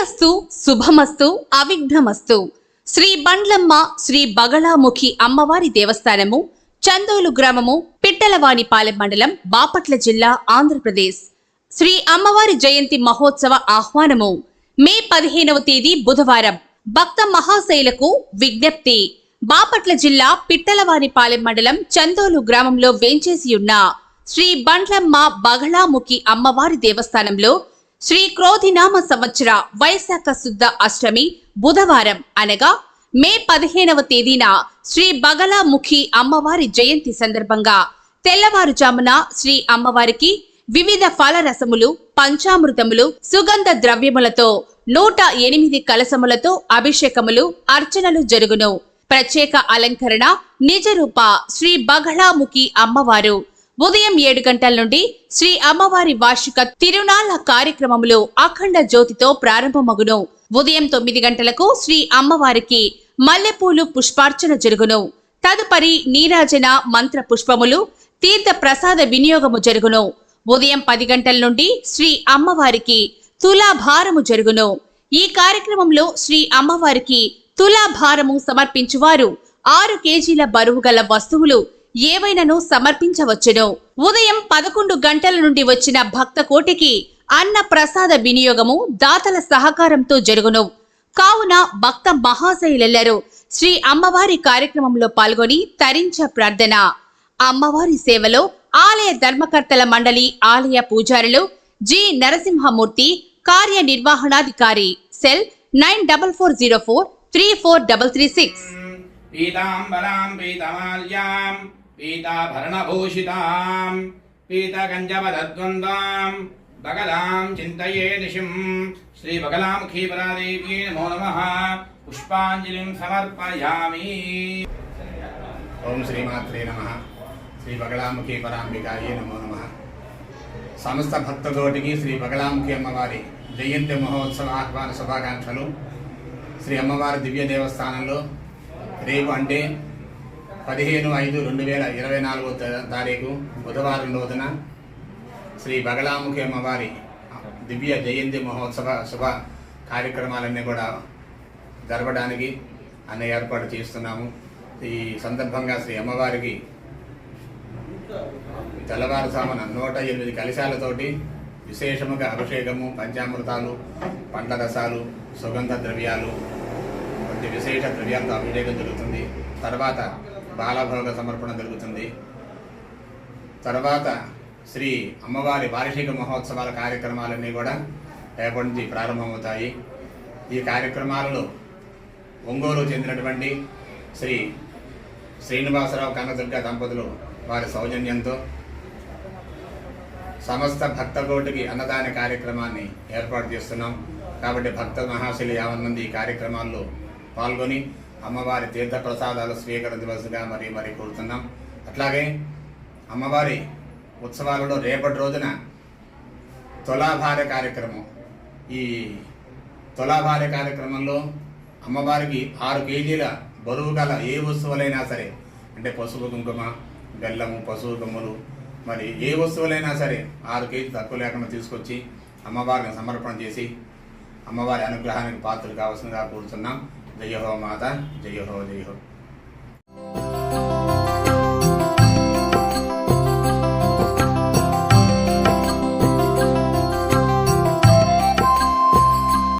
శ్రేయస్సు శుభమస్తు అవిఘ్నమస్తు. శ్రీ బండ్లమ్మ శ్రీ బగళాముఖి అమ్మవారి దేవస్థానము చందోలు గ్రామము పిట్టలవాణిపాలెం మండలం బాపట్ల జిల్లా ఆంధ్రప్రదేశ్. శ్రీ అమ్మవారి జయంతి మహోత్సవ ఆహ్వానము. మే పదిహేనవ తేదీ బుధవారం. భక్త మహాశైలకు విజ్ఞప్తి. బాపట్ల జిల్లా పిట్టలవానిపాలెం మండలం చందోలు గ్రామంలో వేంచేసి ఉన్న శ్రీ బండ్లమ్మ బగళాముఖి అమ్మవారి దేవస్థానంలో శ్రీ క్రోధినామ సంవత్సర వైశాఖ శుద్ధ అష్టమి బుధవారం అనగా మే పదిహేనవ తేదీన శ్రీ బగలాముఖి అమ్మవారి జయంతి సందర్భంగా తెల్లవారుజామున శ్రీ అమ్మవారికి వివిధ ఫలరసములు పంచామృతములు సుగంధ ద్రవ్యములతో నూట ఎనిమిది కలసములతో అభిషేకములు అర్చనలు జరుగును. ప్రత్యేక అలంకరణ నిజరూప శ్రీ బగళాముఖి అమ్మవారు ఉదయం ఏడు గంటల నుండి శ్రీ అమ్మవారి వార్షిక తిరునాళ్ళ కార్యక్రమములు అఖండ జ్యోతితో ప్రారంభమగును. ఉదయం తొమ్మిది గంటలకు శ్రీ అమ్మవారికి మల్లెపూలు పుష్పార్చన జరుగును. తదుపరి నీరాజన మంత్ర పుష్పములు తీర్థ ప్రసాద వినియోగము జరుగును. ఉదయం పది గంటల నుండి శ్రీ అమ్మవారికి తులాభారము జరుగును. ఈ కార్యక్రమంలో శ్రీ అమ్మవారికి తులాభారము సమర్పించువారు ఆరు కేజీల బరువు గల వస్తువులు ఏవైనాను సమర్పించవచ్చును. ఉదయం పదకొండు గంటల నుండి వచ్చిన భక్త కోటికి అన్న ప్రసాద వినియోగము దాతల సహకారంతో జరుగును. కావున భక్త మహాశైలెల్లరూ శ్రీ అమ్మవారి కార్యక్రమంలో పాల్గొని తరించ ప్రార్థన. అమ్మవారి సేవలో ఆలయ ధర్మకర్తల మండలి ఆలయ పూజారులు జి. నరసింహమూర్తి కార్యనిర్వహణాధికారి cell nine double four zero four three four double three six. పీతాంబరాం పీతమాల్యాం. పీతాభరణభూషితాం పీతగంజవదద్వందాం బగలాం చింతయే నిశిం శ్రీ బగలాముఖీపరాదేవ్యే నమో నమ పుష్పాంజలిం సమర్పయామి ఓం శ్రీమాత్రే నమ శ్రీ బగళాముఖి పరాంబికాయే నమో నమ సమస్త భక్తతోటికి శ్రీ బగళాముఖి అమ్మవారి జయంతి మహోత్సవ ఆహ్వాన శుభాకాంక్షలు శ్రీ అమ్మవారి దివ్య దేవస్థానంలో రేపు అంటే పదిహేను ఐదు రెండు వేల ఇరవై నాలుగో తారీఖు బుధవారం రోజున శ్రీ బగలాముఖి అమ్మవారి దివ్య జయంతి మహోత్సవ శుభ కార్యక్రమాలన్నీ కూడా జరపడానికి అన్న ఏర్పాటు చేస్తున్నాము. ఈ సందర్భంగా శ్రీ అమ్మవారికి తెల్లవారుజామున నూట ఎనిమిది కలశాలతోటి విశేషముగా అభిషేకము పంచామృతాలు పండ్ల రసాలు సుగంధ ద్రవ్యాలు వంటి విశేష ద్రవ్యాలతో అభిషేకం జరుగుతుంది. తర్వాత బాలభోగ సమర్పణ జరుగుతుంది. తర్వాత శ్రీ అమ్మవారి వార్షిక మహోత్సవాల కార్యక్రమాలన్నీ కూడా రేపటి నుంచి ప్రారంభమవుతాయి. ఈ కార్యక్రమాలలో ఒంగోలు చెందినటువంటి శ్రీ శ్రీనివాసరావు కనదుర్గ దంపతులు వారి సౌజన్యంతో సమస్త భక్త కోటికి అన్నదాన కార్యక్రమాన్ని ఏర్పాటు చేస్తున్నాం. కాబట్టి భక్త మహాశిలి యావన్ మంది ఈ కార్యక్రమాల్లో పాల్గొని అమ్మవారి తీర్థ ప్రసాదాలు స్వీకరించవలసిగా మరి మరి కోరుతున్నాం. అట్లాగే అమ్మవారి ఉత్సవాలలో రేపటి రోజున తులాభార కార్యక్రమం. ఈ తులాభార కార్యక్రమంలో అమ్మవారికి ఆరు కేజీల బరువు గల ఏ వస్తువులైనా సరే అంటే పసుపు కుంకుమ బెల్లము పశువు కొమ్ములు మరి ఏ వస్తువులైనా సరే ఆరు కేజీ తక్కువ లేకుండా తీసుకొచ్చి అమ్మవారిని సమర్పణ చేసి అమ్మవారి అనుగ్రహానికి పాత్రలు కావాల్సిందిగా కోరుతున్నాం. జయ హో మాత జయ హో జయ హో